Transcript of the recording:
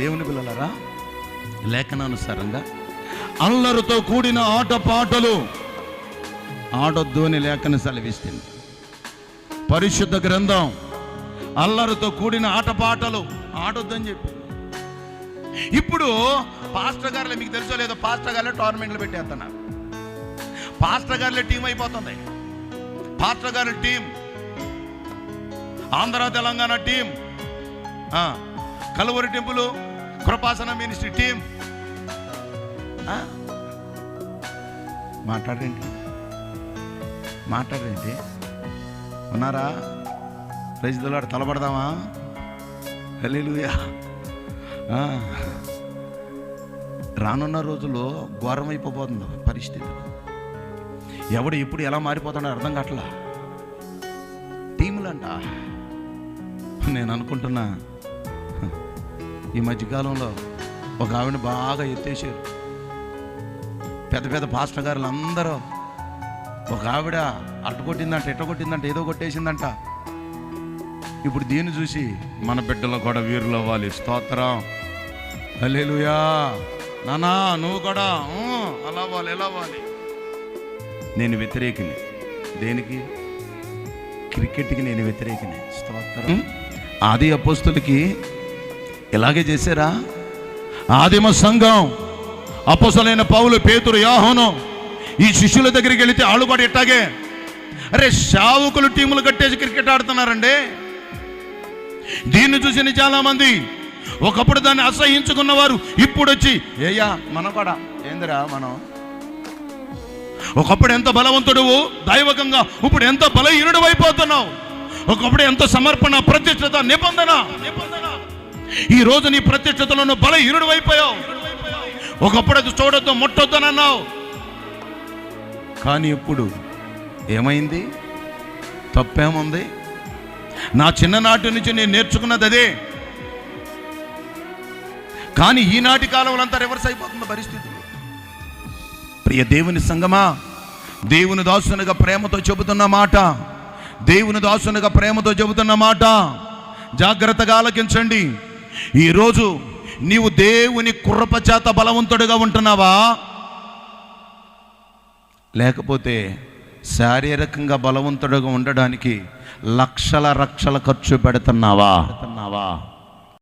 దేవుని పిల్లలరా? లేఖనానుసారంగా అల్లరితో కూడిన ఆట పాటలు ఆడొద్దు అని లేఖను సెలవిస్తుంది పరిశుద్ధ గ్రంథం అల్లరితో కూడిన ఆటపాటలు ఆడొద్దు అని చెప్పి. ఇప్పుడు పాస్టర్ గారులే మీకు తెలుసో లేదో పాస్టర్ గారులే టోర్నమెంట్లు పెట్టేస్తున్నారు. పాస్టర్ గారులే టీం అయిపోతుంది. పాస్టర్ గారి team Andhra Telangana team Calvary temple Krupasana ministry team మాట్లాడేంటి మాట్లాడేంటి ఉన్నారా? ప్రజలాడు తలపడదామా? హల్లెలూయా. రానున్న రోజుల్లో ఘోరమైపోతుంది పరిస్థితి. ఎవడు ఎప్పుడు ఎలా మారిపోతాడో అర్థం కావట్లా? టీములంట. నేను అనుకుంటున్నా. ఈ మధ్యకాలంలో ఒక ఆవిడ బాగా ఎత్తేసారు పెద్ద పెద్ద పాస్టర్ గారులు అందరూ ఒక ఆవిడ అట్ట కొట్టిందంట ఎట్ట కొట్టిందంట ఏదో కొట్టేసిందంట. ఇప్పుడు దీన్ని చూసి మన బిడ్డలు కూడా వీరులు అవ్వాలి. స్తోత్రం. హల్లెలూయా. నానా నువ్వు కూడా అలా అవ్వాలి ఎలా అవ్వాలి. నేను వ్యతిరేకిని. దేనికి? క్రికెట్కి నేను వ్యతిరేకిని. స్తోత్రం. ఆది అపోస్తులకి ఇలాగే చేశారా? ఆదిమ సంఘం అపోసలైన పౌలు పేతురు యాహోను ఈ శిష్యుల దగ్గరికి వెళితే ఆళ్ళు కూడా ఇట్టాగే అరే షావుకులు టీములు కట్టేసి క్రికెట్ ఆడుతున్నారండి. దీన్ని చూసిన చాలా మంది ఒకప్పుడు దాన్ని అసహించుకున్నవారు ఇప్పుడు వచ్చి ఏయ్యా మనం కూడా ఏందిరా మనం? ఒకప్పుడు ఎంత బలవంతుడువు దైవకంగా ఇప్పుడు ఎంత బలహీనుడు అయిపోతున్నావు ఒకప్పుడు ఎంత సమర్పణ ప్రతిష్టత నిబంధన నిబంధన? ఈ రోజు నీ ప్రతిష్టతలో నువ్వు బలహీనుడు అయిపోయావు. ఒకప్పుడు అది చూడొద్దు ముట్టొద్దని అన్నావు. కానీ ఇప్పుడు ఏమైంది? తప్పేముంది? నా చిన్ననాటి నుంచి నేను నేర్చుకున్నది అదే. కానీ ఈనాటి కాలంలో అంతా రివర్స్ అయిపోతున్న పరిస్థితులు ప్రియ దేవుని సంగమా దేవుని దాసునిగా ప్రేమతో చెబుతున్న మాట దేవుని దాసునిగా ప్రేమతో చెబుతున్న మాట జాగ్రత్తగా ఆలకించండి. ఈరోజు నీవు దేవుని కుర్రపచేత బలవంతుడిగా ఉంటున్నావా? లేకపోతే శారీరకంగా బలవంతుడిగా ఉండడానికి లక్షల రక్షల ఖర్చు పెడుతున్నావా పెడుతున్నావా?